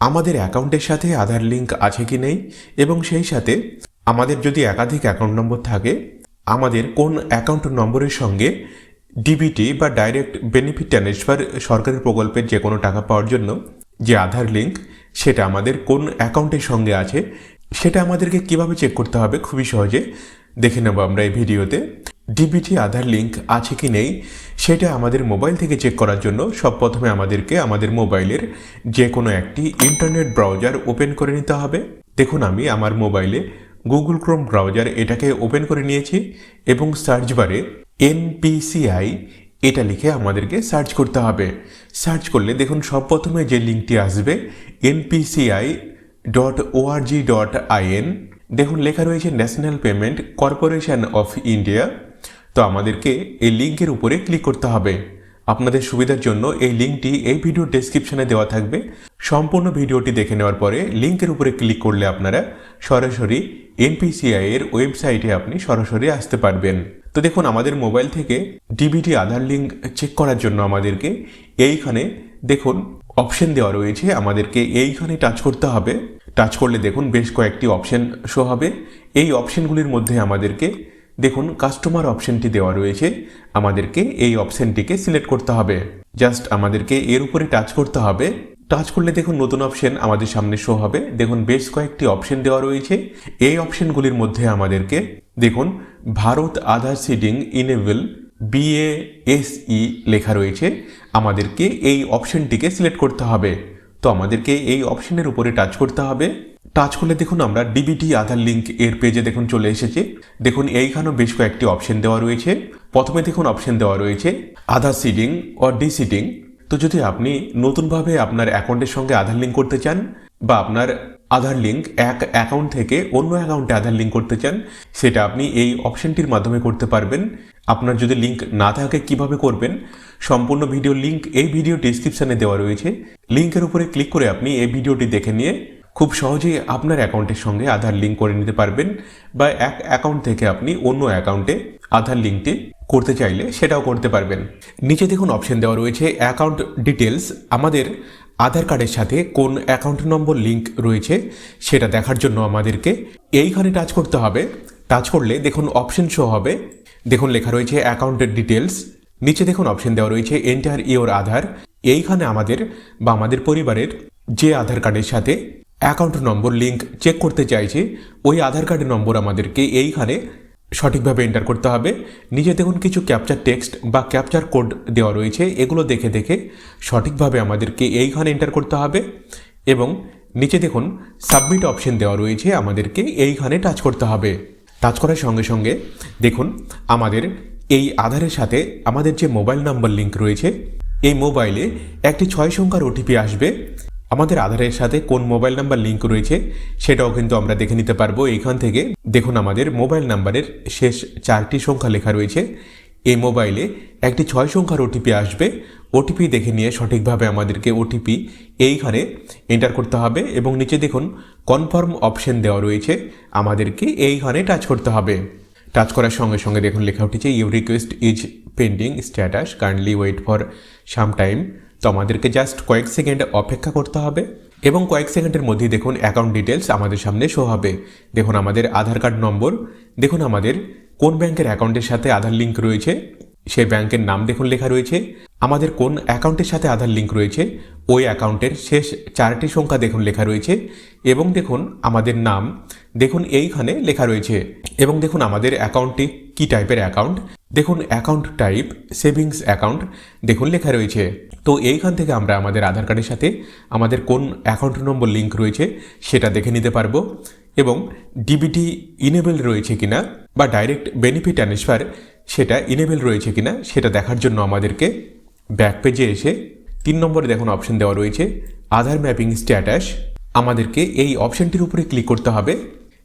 আমাদের অ্যাকাউন্টের সাথে আধার লিঙ্ক আছে কি নেই? এবং সেই সাথে আমাদের যদি একাধিক অ্যাকাউন্ট নম্বর থাকে, আমাদের কোন অ্যাকাউন্ট নম্বরের সঙ্গে ডিবিটি বা ডাইরেক্ট বেনিফিট ট্রান্সফার সরকারি প্রকল্পের যে কোনো টাকা পাওয়ার জন্য যে আধার লিঙ্ক সেটা আমাদের কোন অ্যাকাউন্টের সঙ্গে আছে, সেটা আমাদেরকে কীভাবে চেক করতে হবে খুবই সহজে দেখে নেব আমরা এই ভিডিওতে। ডিবিটি আধার লিঙ্ক আছে কি নেই, সেটা আমাদের মোবাইল থেকে চেক করার জন্য সব প্রথমে আমাদেরকে আমাদের মোবাইলের যে কোনো একটি ইন্টারনেট ব্রাউজার ওপেন করে নিতে হবে। দেখুন, আমি আমার মোবাইলে গুগল ক্রোম ব্রাউজার এটাকে ওপেন করে নিয়েছি এবং সার্চ বারে এনপিসিআই এটা লিখে আমাদেরকে সার্চ করতে হবে। সার্চ করলে দেখুন, সব প্রথমে যে লিঙ্কটি আসবে NPCI dot ORG dot IN দেখুন লেখা রয়েছে National Payment Corporation of India তো আমাদেরকে এই লিঙ্কের উপরে ক্লিক করতে হবে। আপনাদের সুবিধার জন্য এই লিঙ্কটি এই ভিডিও ডেসক্রিপশনে দেওয়া থাকবে। সম্পূর্ণ ভিডিওটি দেখে নেওয়ার পরে লিঙ্কের উপরে ক্লিক করলে আপনারা সরাসরি এনপিসিআই এর ওয়েবসাইটে আপনি সরাসরি আসতে পারবেন। তো দেখুন, আমাদের মোবাইল থেকে ডিবিটি আধার লিঙ্ক চেক করার জন্য আমাদেরকে এইখানে দেখুন অপশন দেওয়া রয়েছে। আমাদেরকে এইখানে টাচ করতে হবে। টাচ করলে দেখুন, বেশ কয়েকটি অপশন শো হবে। এই অপশনগুলির মধ্যে আমাদেরকে দেখুন কাস্টমার অপশনটি দেওয়া রয়েছে। আমাদেরকে এই অপশনটিকে সিলেক্ট করতে হবে। জাস্ট আমাদেরকে এর উপরে টাচ করতে হবে। টাচ করলে দেখুন, নতুন অপশন আমাদের সামনে শো হবে। দেখুন, বেশ কয়েকটি অপশন দেওয়া রয়েছে। এই অপশনগুলির মধ্যে আমাদেরকে দেখুন, Bharat Aadhaar seeding enable BASE লেখা রয়েছে। আমাদেরকে এই অপশনটিকে সিলেক্ট করতে হবে। তো আমাদেরকে এই অপশনের উপরে টাচ করতে হবে। টাচ করলে দেখুন আমরা ডিবিটি আধার লিঙ্ক এর পেজে দেখুন চলে এসেছে। দেখুন এইখানেও বেশ কয়েকটি অপশন দেওয়া রয়েছে। প্রথমে দেখুন অপশন দেওয়া রয়েছে আধার সিডিং ও ডিসিডিং তো যদি আপনি নতুনভাবে আপনার অ্যাকাউন্টের সঙ্গে আধার লিঙ্ক করতে চান বা আপনার আধার লিঙ্ক এক অ্যাকাউন্ট থেকে অন্য অ্যাকাউন্টে আধার লিঙ্ক করতে চান, সেটা আপনি এই অপশনটির মাধ্যমে করতে পারবেন। আপনার যদি লিঙ্ক না থাকে, কীভাবে করবেন? সম্পূর্ণ ভিডিও লিঙ্ক এই ভিডিও ডিসক্রিপশনে দেওয়া রয়েছে। লিঙ্কের উপরে ক্লিক করে আপনি এই ভিডিওটি দেখে নিয়ে খুব সহজেই আপনার অ্যাকাউন্টের সঙ্গে আধার লিঙ্ক করে নিতে পারবেন বা এক অ্যাকাউন্ট থেকে আপনি অন্য অ্যাকাউন্টে আধার লিঙ্কটি করতে চাইলে সেটাও করতে পারবেন। নিচে দেখুন অপশন দেওয়া রয়েছে অ্যাকাউন্ট ডিটেলস আমাদের আধার কার্ডের সাথে কোন অ্যাকাউন্ট নম্বর লিঙ্ক রয়েছে সেটা দেখার জন্য আমাদেরকে এইখানে টাচ করতে হবে। টাচ করলে দেখুন অপশন শো হবে। দেখুন লেখা রয়েছে অ্যাকাউন্টের ডিটেলস নিচে দেখুন অপশন দেওয়া রয়েছে এন্টার ইওর আধার। এইখানে আমাদের বা আমাদের পরিবারের যে আধার কার্ডের সাথে অ্যাকাউন্ট নম্বর লিঙ্ক চেক করতে চাইছি, ওই আধার কার্ডের নম্বর আমাদেরকে এইখানে সঠিকভাবে এন্টার করতে হবে। নিজে দেখুন কিছু ক্যাপচার টেক্সট বা ক্যাপচার কোড দেওয়া রয়েছে, এগুলো দেখে দেখে সঠিকভাবে আমাদেরকে এইখানে এন্টার করতে হবে এবং নিচে দেখুন সাবমিট অপশন দেওয়া রয়েছে, আমাদেরকে এইখানে টাচ করতে হবে। টাচ করার সঙ্গে সঙ্গে দেখুন আমাদের এই আধারের সাথে আমাদের যে মোবাইল নাম্বার লিঙ্ক রয়েছে, এই মোবাইলে একটি ছয় সংখ্যার ওটিপি আসবে। আমাদের আধারের সাথে কোন মোবাইল নাম্বার লিঙ্ক রয়েছে সেটাও কিন্তু আমরা দেখে নিতে পারব। এইখান থেকে দেখুন আমাদের মোবাইল নাম্বারের শেষ চারটি সংখ্যা লেখা রয়েছে। এই মোবাইলে একটি ছয় সংখ্যার ওটিপি আসবে। ওটিপি দেখে নিয়ে সঠিকভাবে আমাদেরকে ওটিপি এইখানে এন্টার করতে হবে এবং নিচে দেখুন কনফার্ম অপশন দেওয়া রয়েছে। আমাদেরকে এইখানে টাচ করতে হবে। টাচ করার সঙ্গে সঙ্গে দেখুন লেখা উঠেছে your request is pending status kindly wait for some time তো আমাদেরকে জাস্ট কয়েক সেকেন্ড অপেক্ষা করতে হবে এবং কয়েক সেকেন্ডের মধ্যেই দেখুন অ্যাকাউন্ট ডিটেলস আমাদের সামনে শো হবে। দেখুন আমাদের আধার কার্ড নম্বর দেখুন আমাদের কোন ব্যাংকের অ্যাকাউন্টের সাথে আধার লিঙ্ক রয়েছে, সেই ব্যাংকের নাম দেখুন লেখা রয়েছে। আমাদের কোন অ্যাকাউন্টের সাথে আধার লিঙ্ক রয়েছে, ওই অ্যাকাউন্টের শেষ চারটি সংখ্যা দেখুন লেখা রয়েছে এবং দেখুন আমাদের নাম, দেখুন এইখানে লেখা রয়েছে। এবং দেখুন আমাদের অ্যাকাউন্টটি কি টাইপের অ্যাকাউন্ট দেখুন অ্যাকাউন্ট টাইপ সেভিংস অ্যাকাউন্ট দেখুন লেখা রয়েছে। তো এইখান থেকে আমরা আমাদের আধার কার্ডের সাথে আমাদের কোন অ্যাকাউন্ট নম্বর লিঙ্ক রয়েছে সেটা দেখে নিতে পারব এবং ডিবিটি ইনেবল রয়েছে কিনা বা ডাইরেক্ট বেনিফিট ট্রান্সফার সেটা ইনেবল রয়েছে কিনা সেটা দেখার জন্য আমাদেরকে ব্যাক পেজে এসে তিন নম্বরে দেখুন অপশন দেওয়া রয়েছে, আধার ম্যাপিং স্ট্যাটাস আমাদেরকে এই অপশনটির উপরে ক্লিক করতে হবে।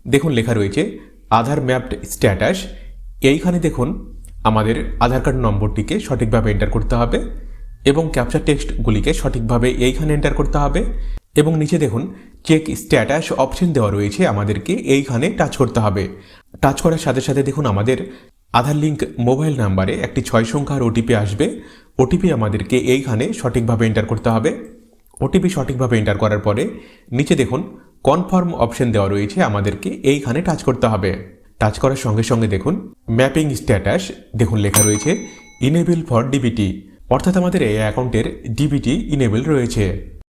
দেখুন লেখা রয়েছে, আধার ম্যাপড স্ট্যাটাস এইখানে দেখুন আমাদের আধার কার্ড নম্বরটিকে সঠিকভাবে এন্টার করতে হবে এবং ক্যাপচার টেক্সটগুলিকে সঠিকভাবে এইখানে এন্টার করতে হবে এবং নিচে দেখুন চেক স্ট্যাটাস অপশন দেওয়া রয়েছে আমাদেরকে, এইখানে টাচ করতে হবে। টাচ করার সাথে সাথে দেখুন, আমাদের আধার লিঙ্ক মোবাইল নাম্বারে একটি ছয় সংখ্যার ওটিপি আসবে। ওটিপি আমাদেরকে এইখানে সঠিকভাবে এন্টার করতে হবে। ওটিপি সঠিকভাবে এন্টার করার পরে নিচে দেখুন কনফার্ম অপশন দেওয়া রয়েছে আমাদেরকে, এইখানে টাচ করতে হবে। টাচ করার সঙ্গে সঙ্গে দেখুন ম্যাপিং স্ট্যাটাস দেখুন লেখা রয়েছে ইনেবল ফর ডিবিটি অর্থাৎ আমাদের এই অ্যাকাউন্টের ডিবিটি ইনেবল রয়েছে।